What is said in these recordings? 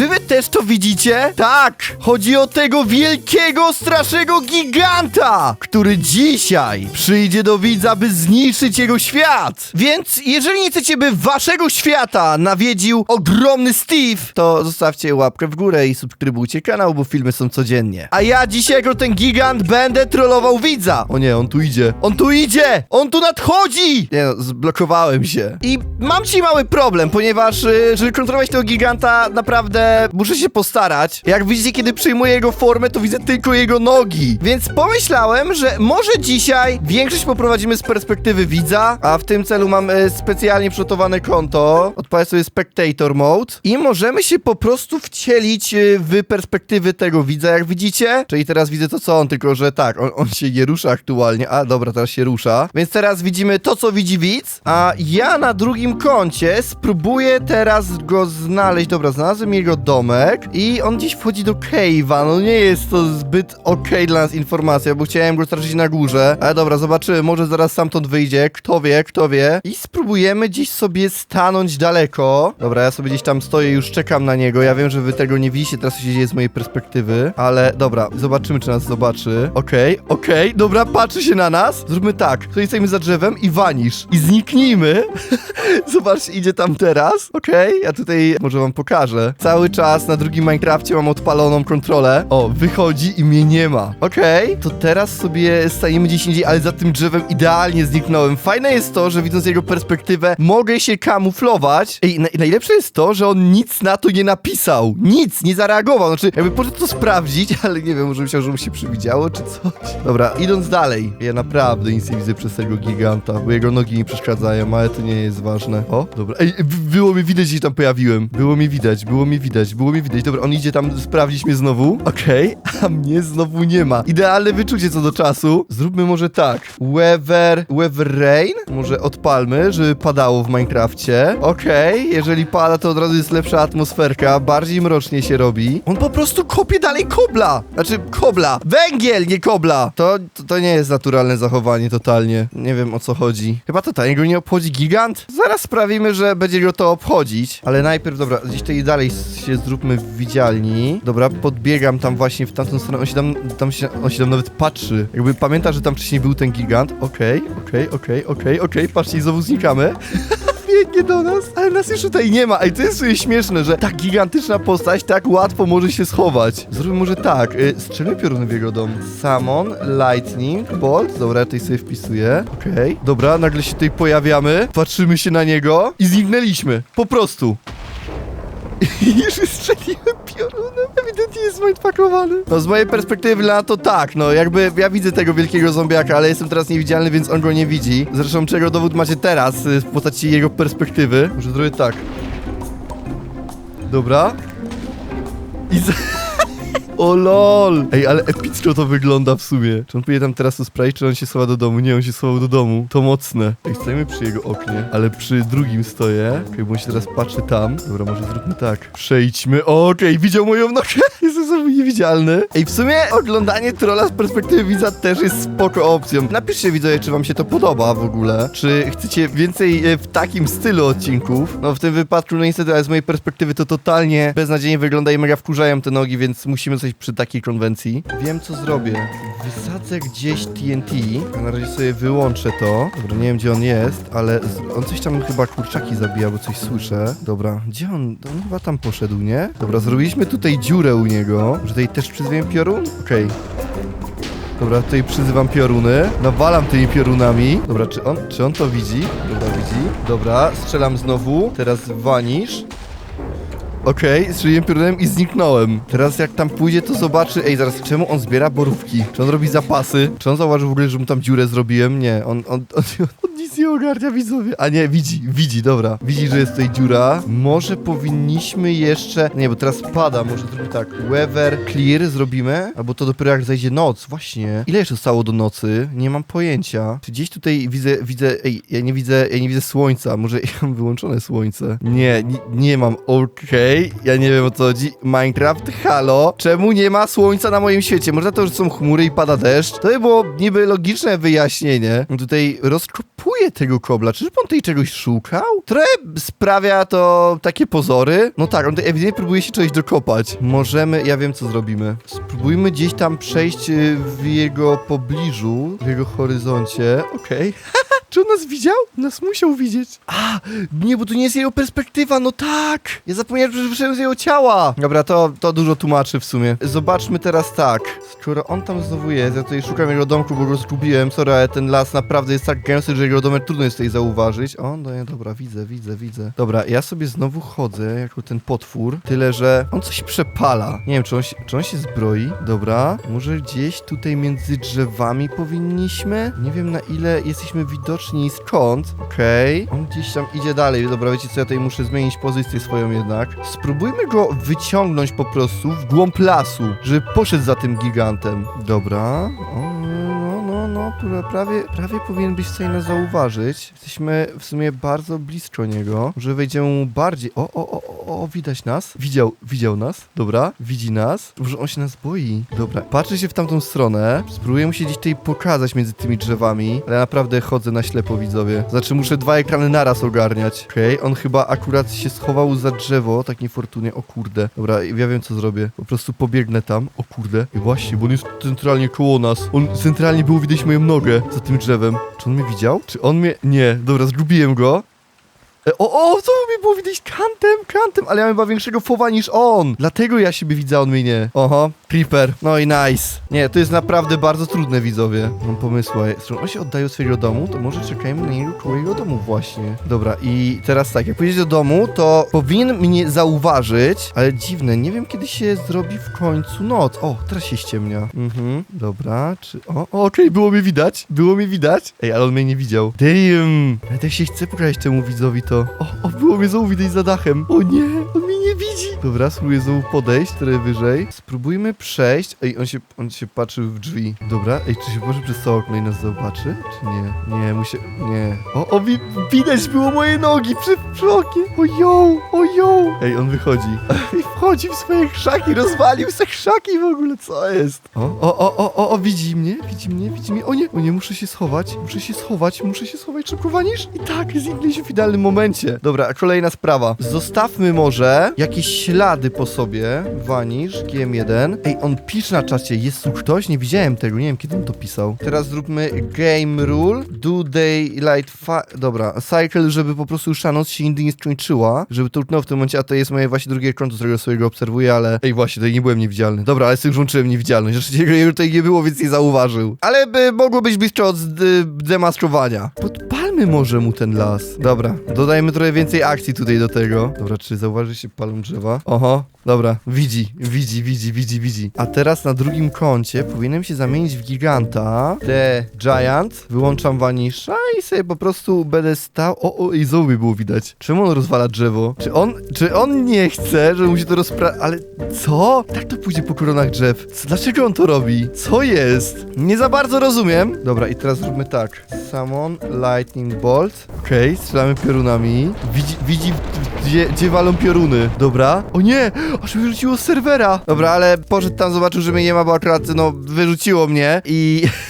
Czy wy też to widzicie? Tak! Chodzi o tego wielkiego, strasznego giganta, który dzisiaj przyjdzie do widza, by zniszczyć jego świat. Więc jeżeli nie chcecie, by waszego świata nawiedził ogromny Steve, to zostawcie łapkę w górę i subskrybujcie kanał, bo filmy są codziennie. A ja dzisiaj jako ten gigant będę trollował widza. O nie, on tu idzie. On tu idzie! On tu nadchodzi! Nie no, zblokowałem się. I mam ci mały problem, ponieważ y, żeby kontrolować tego giganta, naprawdę muszę się postarać. Jak widzicie, kiedy przyjmuję jego formę, to widzę tylko jego nogi. Więc pomyślałem, że może dzisiaj większość poprowadzimy z perspektywy widza, a w tym celu mam y, specjalnie przygotowane konto. Odpalę sobie Spectator Mode i możemy się po prostu wcielić y, w perspektywy tego widza, jak widzicie. Czyli teraz widzę to, co on, tylko że tak, on, on się nie rusza aktualnie. A dobra, teraz się rusza. Więc teraz widzimy to, co widzi widz, a ja na drugim koncie spróbuję teraz go znaleźć. Dobra, znalazłem jego domek i on gdzieś wchodzi do cave'a. No nie jest to zbyt okej dla nas informacja, bo chciałem go stracić na górze. Ale dobra, zobaczymy, może zaraz stamtąd wyjdzie. Kto wie, kto wie. I spróbujemy gdzieś sobie stanąć daleko. Dobra, ja sobie gdzieś tam stoję, już czekam na niego. Ja wiem, że wy tego nie widzicie, teraz się dzieje z mojej perspektywy. Ale dobra, zobaczymy, czy nas zobaczy. Okej, okej, dobra, patrzy się na nas. Zróbmy tak, tutaj stoimy za drzewem i wanisz. I zniknijmy. Zobaczcie, idzie tam teraz. Okej, ja tutaj może wam pokażę. Cały czas na drugim Minecrafcie mam odpaloną kontrolę. O, wychodzi i mnie nie ma. Okej, to teraz sobie stajemy gdzieś indziej, ale za tym drzewem idealnie zniknąłem. Fajne jest to, że widząc jego perspektywę, mogę się kamuflować. Ej, na, najlepsze jest to, że on nic na to nie napisał. Nic, nie zareagował. Znaczy, jakby poszedł to sprawdzić, ale nie wiem, może myślał, że mu się przywidziało, czy coś. Dobra, idąc dalej. Ja naprawdę nic nie widzę przez tego giganta, bo jego nogi mi przeszkadzają, ale to nie jest ważne. O, dobra. Ej, było mi widać, że się tam pojawiłem. Było mi widać, było mi widać, było mi widać. Dobra, on idzie tam sprawdzić mnie znowu. Okej, a mnie znowu nie ma. Idealne wyczucie co do czasu. Zróbmy może tak. Weather, weather rain? Może odpalmy, żeby padało w Minecrafcie. Okej, jeżeli pada, to od razu jest lepsza atmosferka, bardziej mrocznie się robi. On po prostu kopie dalej kobla. Znaczy, kobla. Węgiel, nie kobla. To, to, to nie jest naturalne zachowanie totalnie. Nie wiem o co chodzi. Chyba totalnie go nie obchodzi gigant? Zaraz sprawimy, że będzie go to obchodzić. Ale najpierw, dobra, gdzieś tutaj dalej się zróbmy widzialni. Dobra, podbiegam tam właśnie w tamtą stronę. On się tam, tam się, on się tam nawet patrzy. Jakby pamięta, że tam wcześniej był ten gigant. Okej, okej, okej, okej, okej. Patrzcie, i znowu znikamy. biegnie do nas, ale nas już tutaj nie ma. Ej, to jest śmieszne, że tak gigantyczna postać tak łatwo może się schować. Zróbmy może tak, y, strzelmy pioruny w jego dom. Summon, Lightning, Bolt. Dobra, ja tutaj sobie wpisuję. Okej, dobra, nagle się tutaj pojawiamy, patrzymy się na niego i zniknęliśmy. Po prostu. Już strzeliłem piorunem. Ewidentnie jest mindfuckowany. No z mojej perspektywy na to tak, no jakby ja widzę tego wielkiego zombiaka, ale jestem teraz niewidzialny, więc on go nie widzi. Zresztą czego dowód macie teraz y, w postaci jego perspektywy. Może zrobię tak. Dobra. I z... O lol! Ej, ale epicko to wygląda w sumie. Czy on pójdzie tam teraz to sprawdzić, czy on się schowa do domu? Nie, on się schował do domu. To mocne. Ej, stajemy przy jego oknie, ale przy drugim stoję. Okej, bo on się teraz patrzy tam. Dobra, może zróbmy tak. Przejdźmy. Okej, widział moją nogę. Jestem niewidzialny. Ej, w sumie oglądanie trolla z perspektywy widza też jest spoko opcją. Napiszcie widzowie, czy wam się to podoba w ogóle. Czy chcecie więcej e, w takim stylu odcinków? No w tym wypadku, no niestety, ale z mojej perspektywy to totalnie beznadziejnie wygląda i mega wkurzają te nogi, więc musimy coś przy takiej konwencji. Wiem, co zrobię. Wysadzę gdzieś TNT. Na razie sobie wyłączę to. Dobra, nie wiem, gdzie on jest, ale on coś tam chyba kurczaki zabija, bo coś słyszę. Dobra, gdzie on? On chyba tam poszedł, nie? Dobra, zrobiliśmy tutaj dziurę u niego. Że tutaj też przyzwiemy piorun? Okej. Dobra, tutaj przyzywam pioruny. Nawalam tymi piorunami. Dobra, czy on, czy on to widzi? Dobra, widzi. Dobra, strzelam znowu. Teraz wanisz. Okej, strzeliłem piorunem i zniknąłem. Teraz jak tam pójdzie, to zobaczy... Ej, zaraz, czemu on zbiera borówki? Czy on robi zapasy? Czy on zauważył w ogóle, że mu tam dziurę zrobiłem? Nie, on, on, on, on nie ogarnia, widzowie. A nie, widzi, widzi, dobra. Widzi, że jest tutaj dziura. Może powinniśmy jeszcze... Nie, bo teraz pada, może zrobimy tak. Weather clear zrobimy, albo to dopiero jak zajdzie noc, właśnie. Ile jeszcze zostało do nocy? Nie mam pojęcia. Czy gdzieś tutaj widzę, widzę... Ej, ja nie widzę, ja nie widzę słońca. Może ja mam wyłączone słońce? Nie, nie, nie mam. Okej, ja nie wiem o co chodzi. Minecraft, halo? Czemu nie ma słońca na moim świecie? Może to, że są chmury i pada deszcz? To by było niby logiczne wyjaśnienie. Tutaj rozkopuję tego kobla. Czyżby on tutaj czegoś szukał? Trochę sprawia to takie pozory. No tak, on tutaj ewidentnie próbuje się czegoś dokopać. Możemy, ja wiem co zrobimy. Spróbujmy gdzieś tam przejść y, w jego pobliżu, w jego horyzoncie. Okej. Czy on nas widział? Nas musiał widzieć. A, nie, bo to nie jest jego perspektywa, no tak. Ja zapomniałem, że wyszedłem z jego ciała. Dobra, to, to dużo tłumaczy w sumie. Zobaczmy teraz tak. Skoro on tam znowu jest, ja tutaj szukam jego domku, bo go zgubiłem. Sorry, ale ten las naprawdę jest tak gęsty, że jego domek trudno jest tutaj zauważyć. O, no nie, dobra, widzę, widzę, widzę. Dobra, ja sobie znowu chodzę jako ten potwór, tyle, że on coś przepala. Nie wiem, czy on się, czy on się zbroi. Dobra, może gdzieś tutaj między drzewami powinniśmy? Nie wiem, na ile jesteśmy widoczni i skąd. Okej, on gdzieś tam idzie dalej. Dobra, wiecie co, ja tutaj muszę zmienić pozycję swoją jednak. Spróbujmy go wyciągnąć po prostu w głąb lasu, żeby poszedł za tym gigantem. Dobra, o, no, pra- prawie, prawie powinien być w stanie zauważyć. Jesteśmy w sumie bardzo blisko niego. Może wejdziemy mu bardziej. O, o, o, o, o, widać nas. Widział, widział nas. Dobra, widzi nas. Może on się nas boi. Dobra, patrzy się w tamtą stronę. Spróbuję mu się gdzieś tutaj pokazać między tymi drzewami, ale naprawdę chodzę na ślepo, widzowie. Znaczy, muszę dwa ekrany naraz ogarniać. Okej, on chyba akurat się schował za drzewo, tak niefortunnie. O kurde. Dobra, ja wiem co zrobię. Po prostu pobiegnę tam. O kurde. I właśnie, bo on jest centralnie koło nas. On centralnie było widać nogę za tym drzewem. Czy on mnie widział? Czy on mnie... Nie, dobra, zgubiłem go. E, O, o, co mi było widać? Kantem, kantem, ale ja mam chyba większego fowa niż on. Dlatego ja siebie widzę, a on mnie nie. Oho, creeper. No i nice. Nie, to jest naprawdę bardzo trudne, widzowie. Mam pomysł. Skoro on się oddaje od swojego domu, to może czekajmy na niego koło jego domu właśnie. Dobra, i teraz tak, jak pójdzie do domu, to powinien mnie zauważyć, ale dziwne, nie wiem kiedy się zrobi w końcu noc. O, teraz się ściemnia. Mhm, dobra, czy... O, o okej, było mnie widać, było mnie widać. Ej, ale on mnie nie widział. Damn! Ale tak się chce pokazać temu widzowi to. O, o, było mnie znowu widać za dachem. O nie, on nie widzi. Dobra, spróbuję znowu podejść trochę wyżej. Spróbujmy przejść. Ej, on się, on się patrzył w drzwi. Dobra, ej, czy się może przez to okno i nas zobaczy? Czy nie? Nie, muszę... Nie. O, o, wi widać było moje nogi przy oknie. Ojo, ojo. Ej, on wychodzi. I wchodzi w swoje krzaki, rozwalił se krzaki w ogóle, co jest? O, o, o, o, o, o, widzi mnie, widzi mnie, widzi mnie. O nie, o nie, muszę się schować, muszę się schować, muszę się schować. Szybko wanisz? I tak, zniknęliśmy w idealnym momencie. Dobra, a kolejna sprawa. Zostawmy może jakieś ślady po sobie. Wanisz, GM1. Ej, on pisze na czacie, jest tu ktoś? Nie widziałem tego, nie wiem kiedy on to pisał. Teraz zróbmy game rule, do daylight fi- Dobra, cycle, żeby po prostu już ta noc się nigdy nie skończyła, żeby to utknęło w tym momencie, a to jest moje właśnie drugie konto, z którego sobie go obserwuję, ale... Ej, właśnie, tutaj nie byłem niewidzialny. Dobra, ale z tym włączyłem niewidzialność, rzeczywiście jego tutaj nie było, więc nie zauważył. Ale by mogło być blisko od zd- demaskowania. Może mu ten las. Dobra, dodajmy trochę więcej akcji tutaj do tego. Dobra, czy zauważy się palą drzewa? Oho, dobra, widzi, widzi, widzi, widzi, widzi. A teraz na drugim koncie powinienem się zamienić w giganta. The Giant. Wyłączam Vanisha i sobie po prostu będę stał. O, o, i znowu było widać. Czemu on rozwala drzewo? Czy on, czy on nie chce, że mu się to rozpra... Ale co? Tak to pójdzie po koronach drzew. Co, dlaczego on to robi? Co jest? Nie za bardzo rozumiem. Dobra, i teraz zróbmy tak. Summon Lightning Bolt. Okej, strzelamy piorunami. Widzi, widzi gdzie, gdzie walą pioruny. Dobra. O nie! Aż wyrzuciło z serwera. Dobra, ale poszedł tam, zobaczył, że mnie nie ma, bo akurat, no, wyrzuciło mnie i...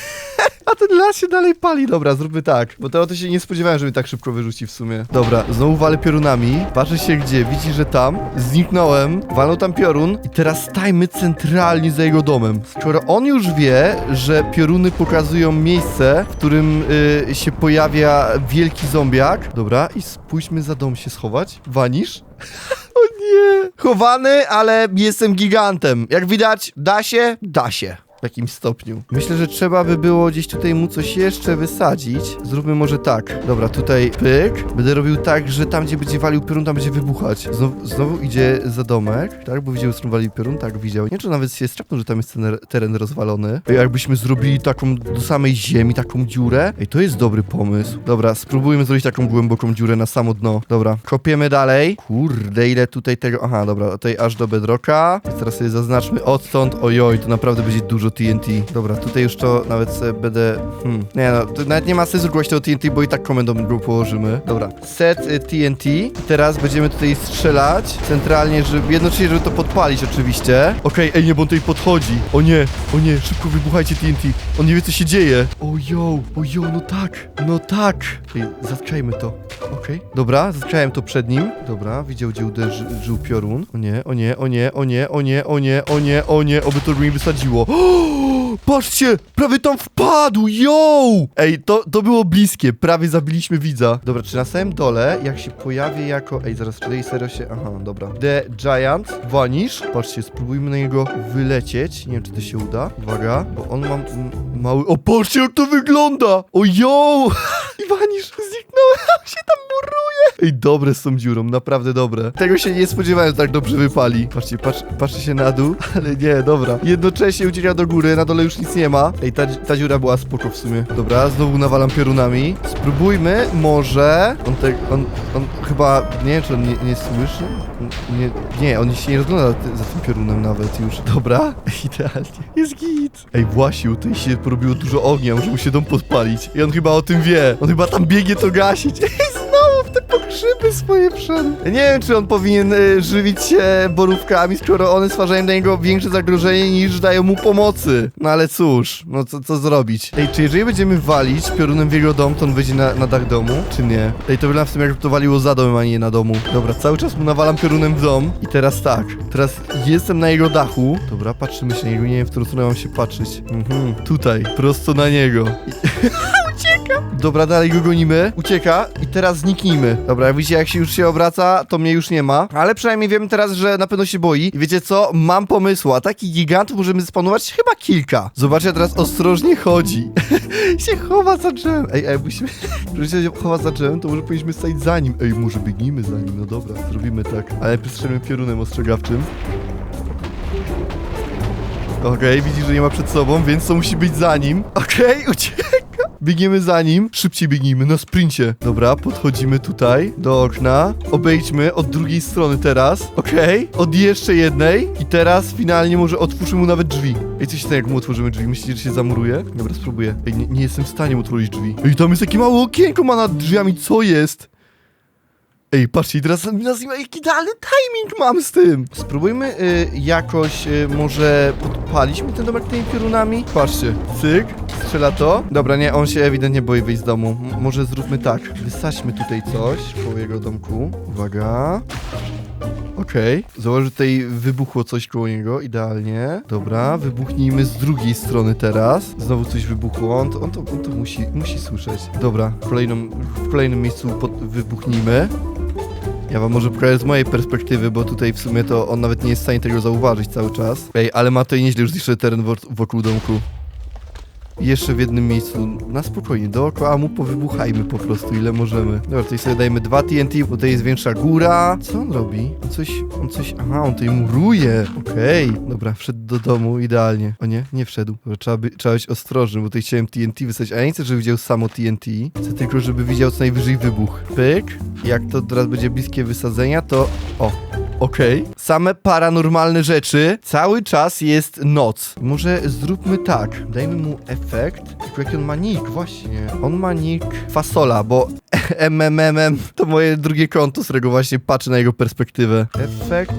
A ten las się dalej pali. Dobra, zróbmy tak. Bo to, się nie spodziewałem, że mnie tak szybko wyrzuci w sumie. Dobra, znowu walę piorunami. Patrzę się gdzie. Widzi, że tam. Zniknąłem. Walą tam piorun. I teraz stajmy centralnie za jego domem. Skoro on już wie, że pioruny pokazują miejsce, w którym y, się pojawia wielki zombiak. Dobra, i spójrzmy za dom się schować. Wanisz? O nie! Chowany, ale jestem gigantem. Jak widać, da się? Da się. W jakimś stopniu. Myślę, że trzeba by było gdzieś tutaj mu coś jeszcze wysadzić. Zróbmy może tak. Dobra, tutaj pyk. Będę robił tak, że tam, gdzie będzie walił piorun, tam będzie wybuchać. Znowu, znowu idzie za domek, tak? Bo widział, że walił piorun, tak, widział. Nie, czy nawet się strapnął, że tam jest ten teren rozwalony. Jakbyśmy zrobili taką do samej ziemi, taką dziurę. Ej, to jest dobry pomysł. Dobra, spróbujmy zrobić taką głęboką dziurę na samo dno. Dobra, kopiemy dalej. Kurde, ile tutaj tego... Aha, dobra, tutaj aż do bedrocka. Więc teraz sobie zaznaczmy odtąd. Ojoj, to naprawdę będzie dużo TNT. Dobra, tutaj już to nawet będę... Hmm. Nie no, to nawet nie ma sensu kłaść to TNT, bo i tak komendą go położymy. Dobra, set y, TNT. Teraz będziemy tutaj strzelać centralnie, żeby jednocześnie, żeby to podpalić oczywiście. Okej, ej, nie, bo on tutaj podchodzi. O nie, o nie, szybko wybuchajcie TNT. On nie wie, co się dzieje. O jo, o jo, no tak, no tak. Ej, zatkajmy to. Okej, dobra, zatkałem to przed nim. Dobra, widział, gdzie uderzył piorun. O nie, o nie, o nie, o nie, o nie, o nie, o nie, o nie, oby to nie wysadziło. Patrzcie, prawie tam wpadł, yo! Ej, to, to było bliskie, prawie zabiliśmy widza. Dobra, czy na samym dole, jak się pojawi jako... Ej, zaraz, tutaj serio się... Aha, dobra. The Giant, Vanish. Patrzcie, spróbujmy na niego wylecieć. Nie wiem, czy to się uda. Uwaga, bo on ma mały... O, patrzcie, jak to wygląda! O, yo! I Vanish zniknął, on się tam muruje. Ej, dobre z tą dziurą, naprawdę dobre. Tego się nie spodziewałem, że tak dobrze wypali. Patrzcie, patrz, patrzcie się na dół, ale nie, dobra. Jednocześnie ucieka do góry, na dole już nic nie ma. Ej, ta, ta dziura była spoko w sumie. Dobra, znowu nawalam piorunami. Spróbujmy, może... On te, on, on chyba, nie wiem, czy on nie, nie słyszy? Nie, nie, on się nie rozgląda za tym piorunem nawet już. Dobra, idealnie. Jest git. Ej, Własiu, tutaj się porobiło dużo ognia, może mu się dom podpalić. I on chyba o tym wie. On chyba tam biegnie to gasić. Pokrzywy swoje wszedł. Nie wiem, czy on powinien y, żywić się borówkami, skoro one stwarzają dla niego większe zagrożenie niż dają mu pomocy. No ale cóż, no co, co zrobić? Ej, czy jeżeli będziemy walić piorunem w jego dom, to on wejdzie na, na dach domu, czy nie? Ej, to wygląda w tym, jakby to waliło za domem, a nie na domu. Dobra, cały czas mu nawalam piorunem w dom i teraz tak, teraz jestem na jego dachu. Dobra, patrzymy się na niego, nie wiem, w którą stronę mam się patrzeć. Mhm, tutaj, prosto na niego. Dobra, dalej go gonimy. Ucieka i teraz zniknijmy. Dobra, jak widzicie, jak się już się obraca, to mnie już nie ma. Ale przynajmniej wiemy teraz, że na pewno się boi. I wiecie co? Mam pomysł. A takich gigantów możemy spanować chyba kilka. Zobaczcie, teraz ostrożnie chodzi. się chowa za drzewem. Ej, ej, musimy... Jeżeli się chowa za drzewem, to może powinniśmy stać za nim. Ej, może biegnijmy za nim. No dobra, zrobimy tak. Ale strzelmy piorunem ostrzegawczym. Okej, widzi, że nie ma przed sobą, więc to musi być za nim. Okej, ucieka. Biegniemy za nim. Szybciej biegnijmy, na sprincie. Dobra, podchodzimy tutaj do okna. Obejdźmy od drugiej strony teraz. Okej, od jeszcze jednej. I teraz finalnie może otwórzmy mu nawet drzwi. Ej, co się stanie, jak mu otworzymy drzwi? Myślicie, że się zamuruje? Dobra, spróbuję. Ej, nie, nie jestem w stanie mu otworzyć drzwi. Ej, tam jest takie małe okienko ma nad drzwiami, co jest? Ej, patrzcie, teraz nazwijmy, jaki idealny timing mam z tym. Spróbujmy y, jakoś y, może podpalić mi ten domek tymi piorunami. Patrzcie, cyk, strzela to. Dobra, nie, on się ewidentnie boi wyjść z domu. M może zróbmy tak, wysadźmy tutaj coś koło jego domku. Uwaga. Okej, zauważ, że tutaj wybuchło coś koło niego, idealnie. Dobra, wybuchnijmy z drugiej strony teraz. Znowu coś wybuchło, on to, on to, on to musi, musi słyszeć. Dobra, w, kolejną, w kolejnym miejscu pod, wybuchnijmy. Ja wam może pokażę z mojej perspektywy, bo tutaj w sumie to on nawet nie jest w stanie tego zauważyć cały czas. Ej, ale ma tutaj nieźle już zniszczony teren wo- wokół domku. Jeszcze w jednym miejscu, na spokojnie, dookoła mu powybuchajmy po prostu, ile możemy. Dobra, tutaj sobie dajmy dwa TNT, bo tutaj jest większa góra. Co on robi? On coś, on coś, aha, on tutaj muruje. Okej, dobra, wszedł do domu, idealnie. O nie, nie wszedł. Dobra, trzeba, by, trzeba być ostrożny, bo tutaj chciałem TNT wysłać, a ja nie chcę, żeby widział samo TNT. Chcę tylko, żeby widział co najwyżej wybuch. Pyk. Jak to teraz będzie bliskie wysadzenia, to... O, Okej. Same paranormalne rzeczy. Cały czas jest noc. Może zróbmy tak. Dajmy mu efekt. Tylko jaki on ma nick? Właśnie. On ma nick Fasola, bo MMMM to moje drugie konto, z którego właśnie patrzę na jego perspektywę. Efekt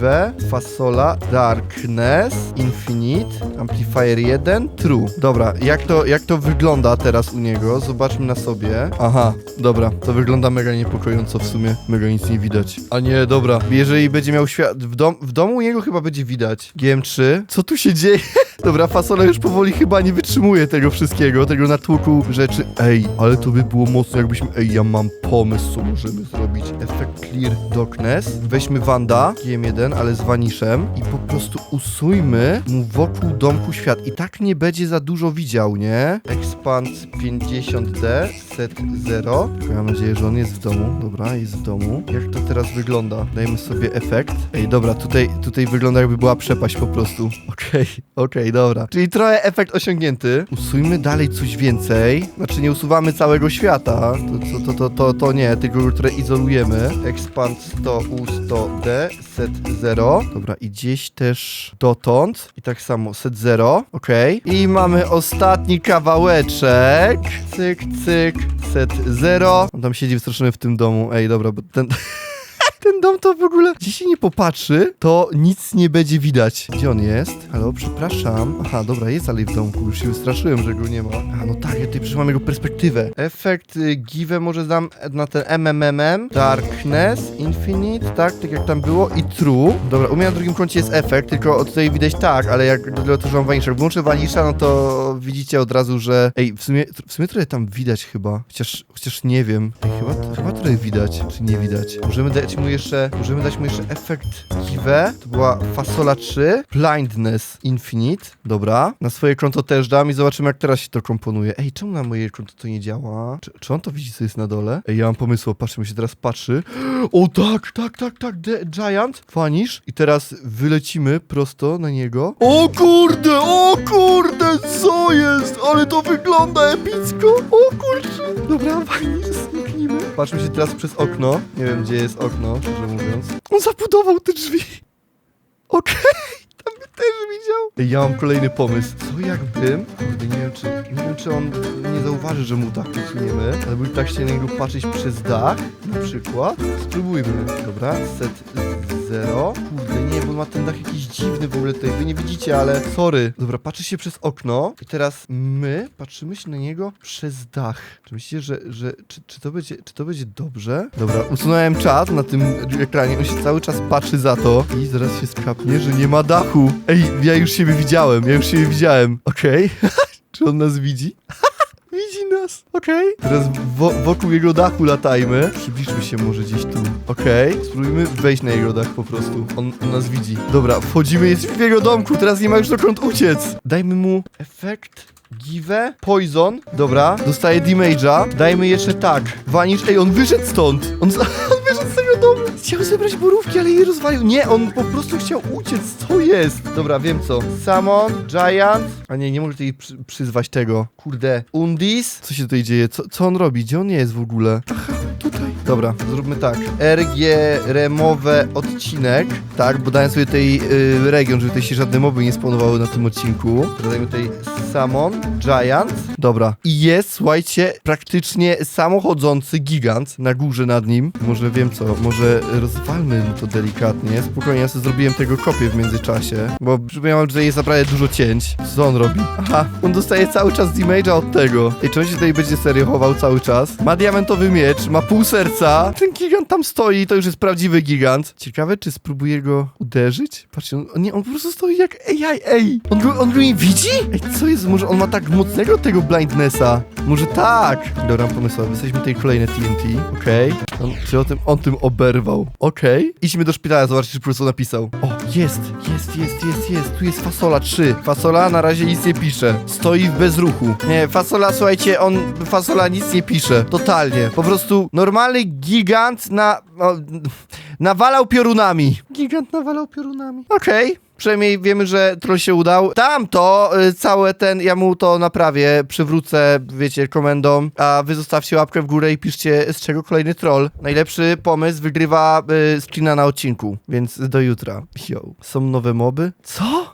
Give, Fasola, Darkness, Infinite, Amplifier 1, True. Dobra, jak to, jak to wygląda teraz u niego? Zobaczmy na sobie. Aha, dobra, to wygląda mega niepokojąco w sumie. Mega nic nie widać. A nie, dobra, jeżeli będzie miał świat... W, dom, w domu u niego chyba będzie widać. GM3. Co tu się dzieje? Dobra, fasola już powoli chyba nie wytrzymuje tego wszystkiego, tego natłuku rzeczy. Ej, ale to by było mocno, jakbyśmy... Ej, ja mam pomysł, co możemy zrobić. Efekt Clear Darkness. Weźmy Wanda, GM1, ale z Vaniszem i po prostu usujmy mu wokół domku świat. I tak nie będzie za dużo widział, nie? Expand 50D, set 0. Tylko ja mam nadzieję, że on jest w domu. Dobra, jest w domu. Jak to teraz wygląda? Dajmy sobie sobie efekt. Ej, dobra, tutaj, tutaj wygląda jakby była przepaść po prostu. Okej, okej, dobra. Czyli trochę efekt osiągnięty. Usuńmy dalej coś więcej. Znaczy nie usuwamy całego świata. To, to, to, to, to, to nie, tylko które izolujemy. Expand 100 U 100 D, set 0. Dobra, i gdzieś też dotąd. I tak samo set 0. Okej. I mamy ostatni kawałeczek. Cyk, cyk, set 0. On tam siedzi wystraszony w tym domu. Ej, dobra, bo ten... Ten dom to w ogóle, jeśli się nie popatrzy, to nic nie będzie widać. Gdzie on jest? Halo, przepraszam. Aha, dobra, jest dalej w domku. Już się wystraszyłem, że go nie ma. A, no tak, ja tutaj przecież jego perspektywę. Efekt y, give może dam na ten MMMM. Darkness, Infinite, tak, tak jak tam było. I True. Dobra, u mnie na drugim kącie jest efekt, tylko tutaj widać tak, ale jak dlatego że mam Vanisha. Jak włączę Vanisha, no to widzicie od razu, że... Ej, w sumie, w sumie trochę tam widać chyba. Chociaż, chociaż nie wiem. Ej, chyba, chyba trochę widać, czy nie widać. Możemy dać mu jeszcze, możemy dać mu jeszcze efekt give. To była fasola 3. Blindness Infinite. Dobra. Na swoje konto też dam i zobaczymy, jak teraz się to komponuje. Ej, czemu na moje konto to nie działa? Czy, czy on to widzi, co jest na dole? Ej, ja mam pomysł, patrzmy się teraz patrzy. O tak, tak, tak, tak, The Giant. Vanish. I teraz wylecimy prosto na niego. O kurde, o kurde, co jest? Ale to wygląda epicko. O kurczę. Dobra, zniknijmy. Patrzmy się teraz przez okno. Nie wiem, gdzie jest okno, szczerze mówiąc. On zabudował te drzwi. Okej, tam by też widział. Ej, ja mam kolejny pomysł. Co jakbym... Kurde, nie wiem, czy... Nie wiem, czy on nie zauważy, że mu dach usuniemy, ale by tak się na niego patrzeć przez dach, na przykład. Spróbujmy. Dobra, set zero. Kurde, ma ten dach jakiś dziwny w ogóle tutaj. Wy nie widzicie, ale sorry. Dobra, patrzy się przez okno i teraz my patrzymy się na niego przez dach. Czy myślicie, że, że czy, czy, to będzie, czy to będzie dobrze? Dobra, usunąłem czat na tym ekranie. On się cały czas patrzy za to i zaraz się skapnie, że nie ma dachu. Ej, ja już siebie widziałem, ja już siebie widziałem. Okej. czy on nas widzi? Nas, okej. Teraz wo wokół jego dachu latajmy. Przybliżmy się może gdzieś tu. Okej. Spróbujmy wejść na jego dach po prostu. On, on nas widzi. Dobra, wchodzimy, jest w jego domku, teraz nie ma już dokąd uciec. Dajmy mu efekt. Give, poison, dobra, dostaje damage'a, dajmy jeszcze tak, vanish, ej, on wyszedł stąd, on, on wyszedł z tego chciał zebrać borówki, ale je rozwalił, nie, on po prostu chciał uciec, co jest? Dobra, wiem co, summon, giant, a nie, nie mogę tutaj przy, przyzwać tego, kurde, undis, co się tutaj dzieje, co, co on robi, gdzie on jest w ogóle? Aha. Dobra, zróbmy tak. RG remowe odcinek. Tak, bo dałem sobie tej y, region, żeby tutaj się żadne moby nie spawnowały na tym odcinku. Teraz dajmy tutaj Summon, Giant. Dobra. I jest, słuchajcie, praktycznie samochodzący gigant na górze nad nim. Może wiem co, może rozwalmy to delikatnie. Spokojnie, ja sobie zrobiłem tego kopię w międzyczasie, bo przypomniałem, że jest naprawdę dużo cięć. Co on robi? Aha, on dostaje cały czas damage'a od tego. I czy on się tutaj będzie serio chował cały czas? Ma diamentowy miecz, ma pół serca. Ten gigant tam stoi, to już jest prawdziwy gigant. Ciekawe, czy spróbuję go uderzyć? Patrzcie, on, nie, on po prostu stoi jak AI, ej! On go, on go nie widzi? Ej, co jest? Może on ma tak mocnego tego blindnessa? Może tak? Dobra, mam jesteśmy tutaj kolejne TNT, okej. On, czy o tym, on tym oberwał? Okej. Idźmy do szpitala, zobaczcie, czy po prostu napisał. O, jest, jest, jest, jest, jest. Tu jest fasola 3. Fasola na razie nic nie pisze. Stoi w bezruchu. Nie, fasola, słuchajcie, on, fasola nic nie pisze. Totalnie. Po prostu normalny gigant na... O, nawalał piorunami. Gigant nawalał piorunami. Okej. Przynajmniej wiemy, że troll się udał. Tamto, y, całe ten, ja mu to naprawię, przywrócę, wiecie, komendą, a wy zostawcie łapkę w górę i piszcie, z czego kolejny troll. Najlepszy pomysł wygrywa y, na odcinku, więc do jutra. Yo. Są nowe moby? Co?